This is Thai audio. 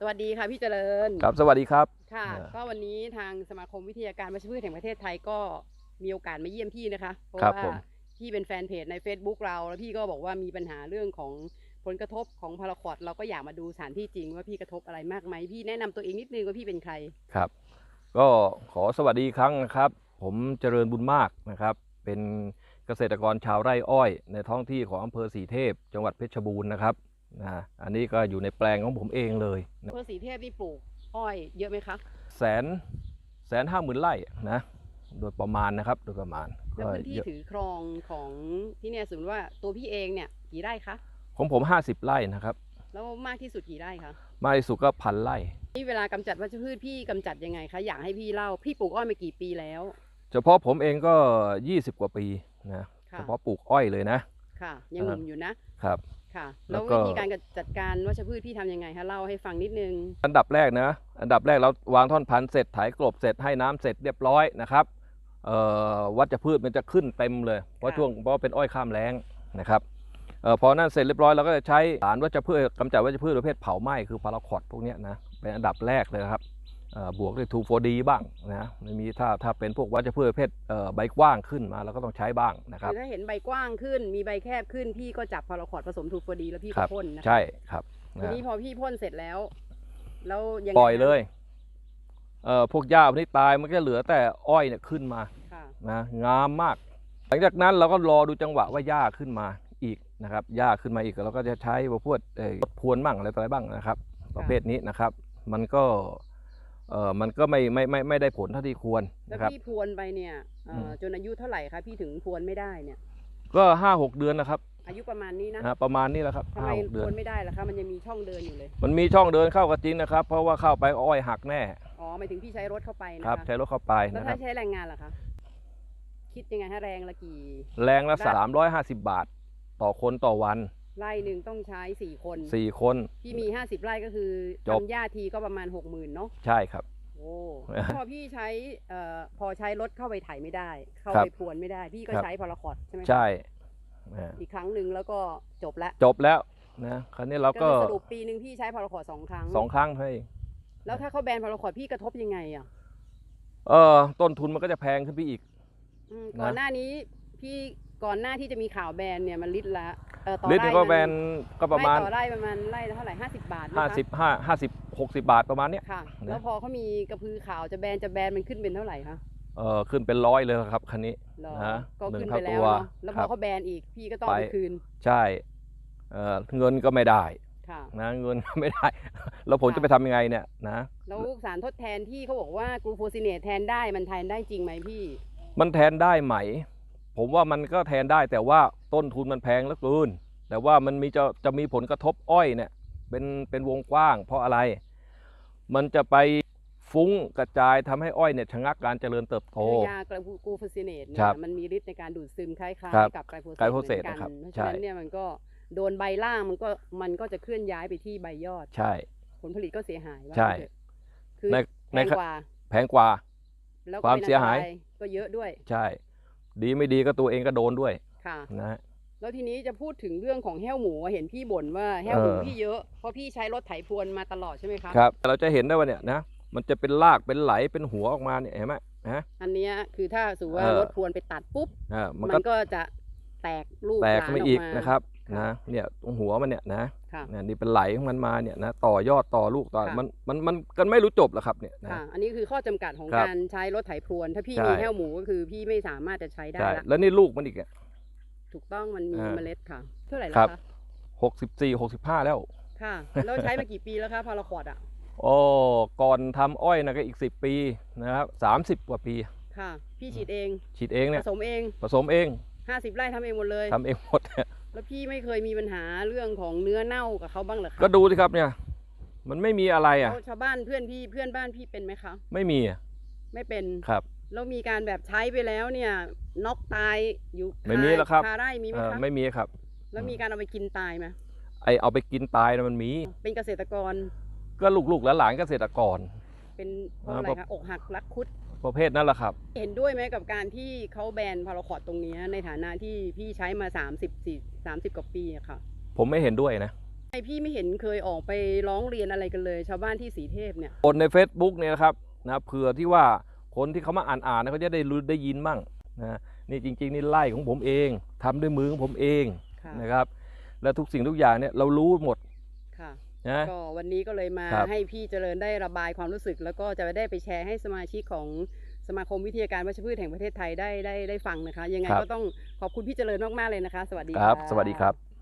สวัสดีค่ะพี่เจริญครับสวัสดีครับค่ะเออก็วันนี้ทางสมาคมวิทยาการวัชพืชแห่งประเทศไทยก็มีโอกาสมาเยี่ยมพี่นะคะ เพราะครับว่าผม พี่เป็นแฟนเพจใน Facebook เรา แล้วพี่ก็บอกว่ามีปัญหาเรื่องของผลกระทบของพาราควอดเราก็อยากมาดูสถานที่จริงว่าพี่กระทบอะไรมากไหมพี่แนะนำตัวเองนิดนึงว่าพี่เป็นใครครับ ก็ขอสวัสดีอีกครั้งนะครับ ผมเจริญบุญมากนะครับ เป็นเกษตรกรชาวไร่อ้อย ในท้องที่ของอำเภอสีเทพ จังหวัดเพชรบูรณ์นะครับ นะอันนี้ก็อยู่ในแปลงของผมเองเลยนะเพื่อสีเทพนี่ปลูกอ้อยเยอะไหมคะแสนแสนห้าหมื่นไร่นะโดยประมาณนะครับโดยประมาณแล้วพื้นที่เยอะถือครองของที่เนี่ยสมมติว่าตัวพี่เองเนี่ยกี่ไร่คะของผมห้าสิบไร่นะครับแล้วมากที่สุดกี่ไร่คะมากที่สุดก็พันไร่นี่เวลากำจัดวัชพืชพี่กำจัดยังไงคะอยากให้พี่เล่าพี่ปลูกอ้อยมากี่ปีแล้ว เฉพาะผมเองก็20กว่าปีนะค่ะเฉพาะปลูกอ้อยเลยนะค่ะยังหนุ่มอยู่นะครับ ค่ะ แล้แล้ววก็ วิธีการจัดการวัชพืชพี่ทำยังไงคะเล่าให้ฟังนิดนึง อันดับแรกนะ อันดับแรกเราวางท่อนพันธุ์เสร็จ ไถกลบเสร็จ ให้น้ำเสร็จเรียบร้อยนะครับเอ่อวัชพืชมันจะขึ้นเต็มเลย เพราะค่ะ ช่วงเพราะว่าเป็นอ้อยข้ามแล้งนะครับเอ่อพอนั่นเสร็จเรียบร้อยเราก็จะใช้สารวัชพืชกำจัดวัชพืชประเภทเผาไหม้คือพาราคอดพวกเนี้ยนะเป็นอันดับแรกเลยนะครับเอ่อ บวกด้วยทูโฟดีบ้างนะไม่มีถ้าถ้าเป็นพวกวัชพืชประเภทเอ่อใบกว้างขึ้นมาเราก็ต้องใช้บ้างนะครับคือถ้าเห็นใบกว้างขึ้น มีใบแคบขึ้น พี่ก็จับพาราคอร์ดผสมทูฟอดีแล้วพี่คก็รับพ่นนะคะใช่ครับทีนะนี้พอพี่พ่นเสร็จแล้ว แล้วยังไงปล่อยคะเลยเอ่อพวกหญ้าพวกนี้ตายมันก็เหลือแต่อ้อยเนี่ยขึ้นมาค่ะนะงามมาก หลังจากนั้นเราก็รอดูจังหวะว่าหญ้าขึ้นมาอีกนะครับหญ้าขึ้นมาอีกเราก็จะใช้พวกเอ่อรถพรวนบ้างอะไรต่ออะไรบ้างนะครับ ประเภทนี้นะครับ มันก็ เอ่อมันก็ไม่ไม่ไม่ไม่ได้ผลเท่าที่ควรแล้วนะครับ พี่พรวนไปเนี่ยเอ่ออม จนอายุเท่าไหร่คะพี่ถึงพรวนไม่ได้เนี่ย ก็ห้าหกเดือนนะครับอายุประมาณนี้นะนะประมาณนี้แหละครับทำห้าไมหกพเดืรอนวนไม่ได้ล่ะคะมันยังมีช่องเดินอยู่เลยมันมีช่องเดินเข้าก็จริงนะครับ เพราะว่าเข้าไปอ้อยหักแน่อ๋อหมายถึงพี่ใช้รถเข้าไปนะครัคะบ ใช้รถเข้าไปแล้วนะคถ้ารับ ใช้แรงงานล่ะคะคิดยังไงให้แรงละกี่ แรงละได้สามร้อยห้าสิบบาท ต่อคนต่อวัน ไร่หนึ่งต้องใช้สี่คนสี่คน พี่มีห้าสิบไร่ก็คือจบ ทำหญ้าทีก็ประมาณหกหมื่นเนาะใช่ครับ โอ้พอพี่ใช้เอ่อพอใช้รถเข้าไปไถไม่ได้ เข้าครับไปพรวนไม่ได้ พี่ก็ครับ ใช้พาราคอร์ดใช่ไหมคะใช่นะอีกครั้งหนึ่งแล้วก็จบละจบแล้วนะคราวนี้เราก็ก็คือสรุปปีหนึ่งพี่ใช้พาราคอร์ดสองครั้ง สองครั้งให้แล้วถ้าเขาแบนพาราคอร์ดพี่กระทบยังไงอะเออต้นทุนมันก็จะแพงขึ้นไปอีก อืมนะ ก่อนหน้านี้พี่ ก่อนหน้าที่จะมีข่าวแบนเนี่ยมันลิตรละเอ่อต่อลิตรหไร่นึงก็มัแบนก็ประมาณไต่อไร่ประมาณไร่ละเท่าไหร่ห้าสิบบาทนะคะห้าสิบห้าห้าสิบหกสิบาทประมาณเนี้ย ค่ะ นะ แล้วพอเขามีกระพือข่าวจะแบนจะแบนมันขึ้นเป็นเท่าไหร่คะเออขึ้นเป็นร้อยเลยครับคันนี้ เหรอนะก็หนึ่งขึ้นเท่าไปแล้วตัวเนาะแล้วพครัอบเขาแบนอีกพี่ก็ต้องไป เอาไปคืนใช่เออเงินก็ไม่ได้ค่ะ นะเงินก็ไม่ได้ แล้วผมค่ะ จะไปทำยังไงเนี่ยนะ แล้วสารทดแทนที่เขาบอกว่ากลูโฟซิเนตแทนได้มันแทนได้จริงไหมพี่ มันแทนได้ไหม ผมว่ามันก็แทนได้แต่ว่าต้นทุนมันแพงเหลือเกินแต่ว่ามันมีจะจะมีผลกระทบอ้อยเนี่ยเป็นเป็นวงกว้าง เพราะอะไร มันจะไปฟุ้งกระจายทำให้อ้อยเนี่ยชะงักการเจริญเติบโตคือยากลูโฟซิเนตเนี่ครัยบมันมีฤทธิ์ในการดูดซึมคล้ายครับๆกับไกลโพเซตไกลโพเซตเหมือนกันะครับเพราะใช่ฉะนั้นเนี่ยมันก็โดนใบล่างมันก็มันก็จะเคลื่อนย้ายไปที่ใบยอด ใช่ ผลผลิตก็เสียหายว่าใช่งั้นเถอะคือในแพในงกว่าแพงกว่าแล้วความป็นเสียหายอันตรก็เยอะด้วย ใช่ ดีไม่ดีก็ตัวเองก็โดนด้วยค่ะ นะฮะ แล้วทีนี้จะพูดถึงเรื่องของแห้วหมูอะเห็นพี่บ่นว่าแห้วหมูเออ พี่เยอะเพราะพี่ใช้รถไถพรวนมาตลอดใช่ไหมคะครับเราจะเห็นได้ว่าเนี่ยนะมันจะเป็นรากเป็นไหลเป็นหัวออกมาเนี่ยเห็นไหมนะอันเนี้ยคือถ้าสมมติว่าเออ รถพรวนไปตัดปุ๊บ อ่ามันมัก็นก็จะแตกลูกแตกหลานขึ้นมาออีอกกมานะครับค่ะนะเนี่ยตรงหัวมันเนี่ยนะค่ะ เนี่ยนี่เป็นไหลของมันมาเนี่ยนะต่อยอดต่อลูกต่อค่ะมันมันมันกันไม่รู้จบหรอกครับเนี่ยนะค่ะอันนี้คือข้อจำกัดของครับการใช้รถไถพรวน ถ้าพี่ใช่มีแห้วหมูก็คือพี่ไม่สามารถจะใช้ได้ใช่ละแล้วนี่ลูกมันอีกถูกต้องมันมีอ่าเมล็ดค่ะ เท่าไหร่คแล้รัวบคะหกสิบสี่หกสิบห้าแล้วค่ะแล้วใช้มากี่ปีแล้วคะพาราคอร์ดอะโอ้ก่อนทำอ้อยนะก็อีกสิบปีนะครับสามสิบกว่าปีค่ะ พี่ฉีดเอง ฉีดเองผเนี่ยสมเองผสมเองห้าสิบไร่ทำเองหมดเลยทำเองหมดเนี่ย แล้วพี่ไม่เคยมีปัญหาเรื่องของเนื้อเน่ากับเขาบ้างเหรอคะก็ดูสิครับเนี่ย มันไม่มีอะไรอะ แล้วชาวบ้านเพื่อนพี่เพื่อนบ้านพี่เป็นไหมคะ ไม่มีอะไม่เป็น ครับ แล้วมีการแบบใช้ไปแล้วเนี่ยน็อกตายอยู่ไม่มีหรอกครับ คาไร่มีไหมเออคะไม่มีครับ แล้วมีการเอาไปกินตายไหมไอเอาไปกินตายนะมันมี เป็นเกษตรกรก็ลูกๆและหลานเกษตรกร เป็นเพราะอะไรอ่าคะอกหักรักคุด ประเภทนั้นแหละครับ เห็นด้วยไหมกับการที่เขาแบนพาราคอร์ดตรงเนี้ยในฐานะที่พี่ใช้มา 30 4 30 กว่าปีอะค่ะ ผมไม่เห็นด้วยนะไอพี่ไม่เห็นเคยออกไปร้องเรียนอะไรกันเลย ชาวบ้านที่สีเทพเนี่ยคนใน Facebook เนี่ยนะครับนะเผื่อที่ว่าคนที่เขามาอ่านอ่านๆเขาจะได้รู้ได้ยินมั่งนะนี่จริง ๆ นี่ไล่ของผมเองทำด้วยมือของผมเองค่ะนะครับ และทุกสิ่งทุกอย่างเนี่ยเรารู้หมดค่ะ นะ ก็วันนี้ก็เลยมาครับ ให้พี่เจริญได้ระบายความรู้สึก แล้วก็จะได้ไปแชร์ให้สมาชิกของสมาคมวิทยาการวัชพืชแห่งประเทศไทยได้ได้ได้ฟังนะคะ ยังไงก็ต้องขอบคุณพี่เจริญมากๆเลยนะคะ สวัสดีครับะ สวัสดีครับ